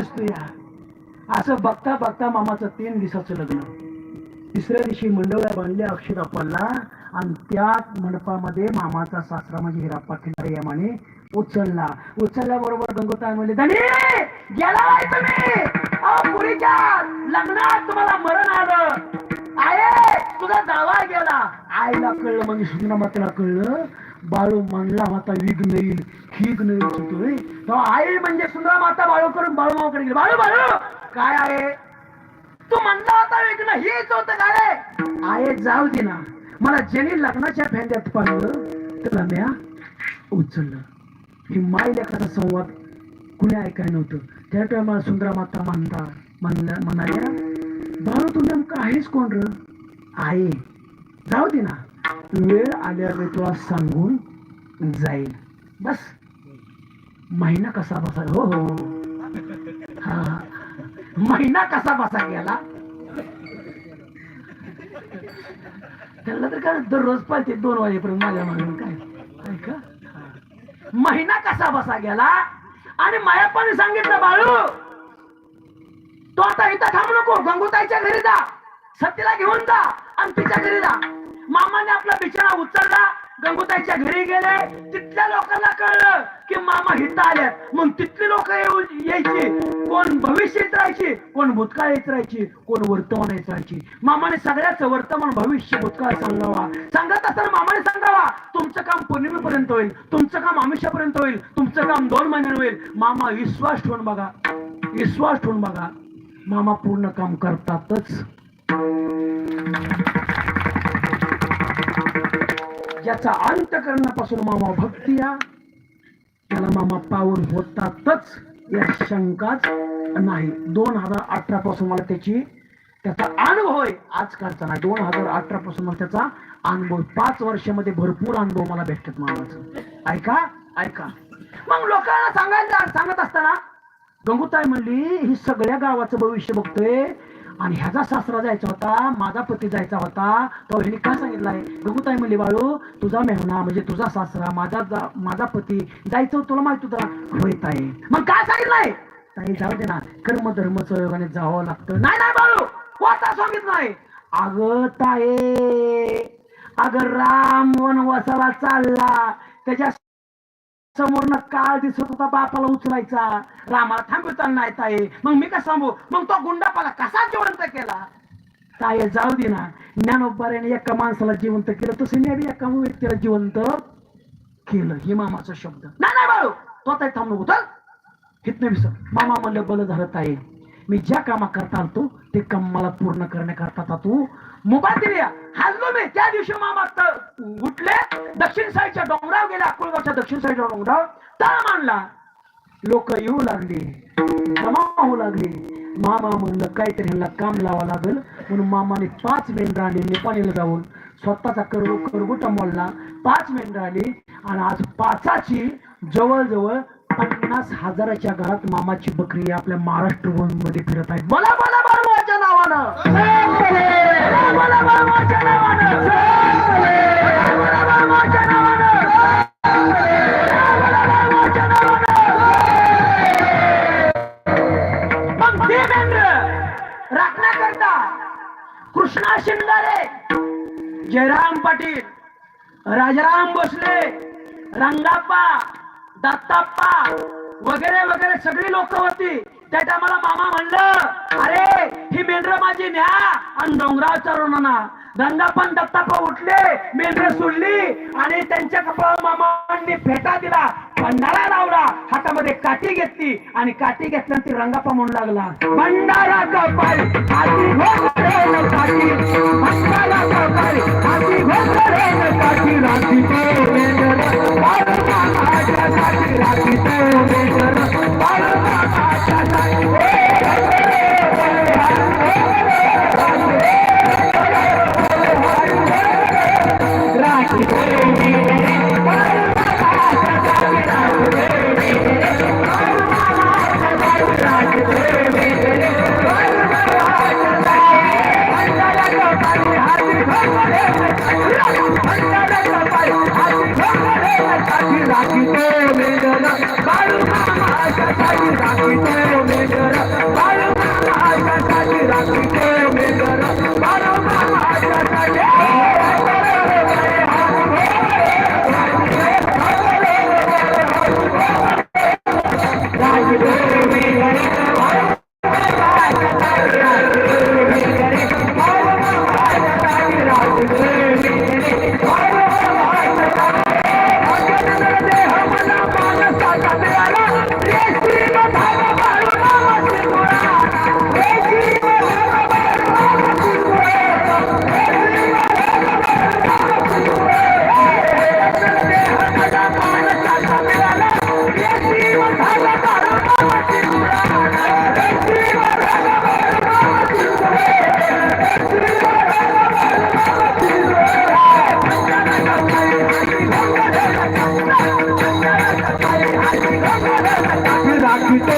असं बघता बघता मामाचं तीन दिवसाचं लग्न. तिसऱ्या दिवशी मंडवळ्या बांधल्या अक्षर अक्षराप्पाला आणि त्या मंडपामध्ये मामाचा सासरा म्हणजे हिराप्पा खिंडारे यामाने उचलला. उचलल्याबरोबर गंगोताई म्हणले धनी गेला बाई तुम्ही? पुरीच्या लग्नात तुम्हाला मरण आलं. आहे तुझा दावा गेला. आईला कळलं म्हणजे सुंदर मात्र कळलं बाळू म्हणला माता विघ्न येईल हिघ्न येईल तेव्हा आई म्हणजे सुंदर माता बाळू करून बाळू मावाकडे गेली. बाळू बाळू काय आहे? तू म्हणला होता विघ्न हीच होत काय आहे जाऊ दे ना. मला ज्याने लग्नाच्या फेंद्यात पाडलं त्याला म्या उचललं. हे माय लेखाचा संवाद कुणी ऐकाय नव्हतं. त्या टायमाला सुंदरा माता म्हणता म्हणल्या म्हणाल्या बाळू तू नेमकं आहेस कोण र? आहे. जाऊ दे ना. वेळ आल्यावर तुला सांगून जाईल. बस. महिना कसा बसा हो हो. हा महिना कसा बसा गेला? त्याला तर काय दररोज पाहिजे दोन वाजेपर्यंत माझ्या मागून काय? ऐका. महिना कसा बसा गेला? आणि मायापाने सांगितलं बाळू. तो आता इथं थांबू नको. गंगोताईच्या घरी जा. सतीला घेऊन जा. आणि तिच्या घरी जा. मामाने आपला बिचारा उचलला गंगुताईच्या घरी गेले. तिथल्या लोकांना कळलं की मामा हिथं आल्या मग तिथली लोक यायची. कोण भविष्यात राहायची कोण भूतकाळ येत राहायची कोण वर्तमान येत राहायची. मामाने सगळ्याच वर्तमान भविष्य भूतकाळ सांगावा. सांगत असताना मामाने सांगावा तुमचं काम पौर्णिमेपर्यंत होईल. तुमचं काम आमिषापर्यंत होईल. तुमचं काम दोन महिन्यात होईल. मामा विश्वास ठेवून बघा. विश्वास ठेवून बघा. मामा पूर्ण काम करतातच. त्याचा अंत करण्यापासून मामा भक्ती या त्याला मामा पावन होतातच या शंकाच नाही. दोन हजार अठरा पासून मला त्याची त्याचा अनुभव आहे. आजकालचा नाही. दोन हजार अठरा पासून मला त्याचा अनुभव पाच वर्षामध्ये भरपूर अनुभव मला भेटतात मामाचा. ऐका ऐका. मग लोकांना सांगायला सांगत असताना गंगुताई म्हणली ही सगळ्या गावाचं भविष्य बघतोय. आणि ह्याचा सासरा जायचा होता माझा पती जायचा होता. तो ह्याने काय सांगितलंय? गंगूताई म्हणली बाळू तुझा मेहना म्हणजे तुझा सासरा माझा माझा पती जायचं होतं, तुला माहीत तुझा होत आहे मग काय सांगितलंय? ताई जाऊ दे ना. कर्म धर्म योगाने जावं लागतं. नाही नाही बाळू. कोणता सांगितलं नाही ताये अग राम वनवासाला चालला. त्याच्या समोरनं काळ दिसत होता बापाला उचलायचा. रामाला थांबवताना नाही ताई. मग मी का सांगू मग तो गुंडापाला कसा जिवंत केला? ताई जाऊ दे ना. ज्ञानोबाऱ्याने एका माणसाला जिवंत केलं तसं मी एका व्यक्तीला जिवंत केलं. हे मामाचा शब्द. नाही नाही बाळू. तो ताई थांबलो नको हित हितनं विसर. मामा म्हणलं बल झालं ताई. मी ज्या कामा करता आलतो ते काम मला पूर्ण करण्याकरता तू मोबाईल दिल्या हा त्यामुळे त्या दिवशी मामा उठले दक्षिण साईडच्या डोंगराव गेले अकोलगावच्या दक्षिण साईडच्या डोंगराव तळ मांडला. लोक येऊ लागली. जमा होऊ लागली. मामा म्हणलं काहीतरी ह्याला काम लावा लागल. म्हणून मामाने पाच मेंढरा आणली नेपाळीला जाऊन. स्वतःचा करगुट करगुटा मोडला पाच मेंढरा आली. आणि आज पाचाची जवळजवळ पन्नास हजाराच्या घरात मामाची बकरी आपल्या महाराष्ट्रमध्ये फिरत आहे. बोला बोला बाळमाच्या नावानं. बोला राखण्याकरता कृष्णा शिंगारे जयराम पाटील. राजाराम भोसले. रंगाप्पा. दत्ताप्पा वगैरे वगैरे सगळी लोक होती. त्या टायमाला मामा म्हणलं अरे ही मेंढर माझी न्या आणि डोंगराव ना रंगाप्पा पण दत्ताप्पा उठले मेंढर सोडली आणि त्यांच्या कपाळावर मामांनी फेटा दिला. भंडारा लावला हातामध्ये काठी घेतली आणि काठी घेतल्यानंतर ती रंगाप्पा म्हणू लागला भंडारा कपाळी काठी भंडारा कपाळी हाती घोंगडे काठी. राठी ಬಿಟ್ಟು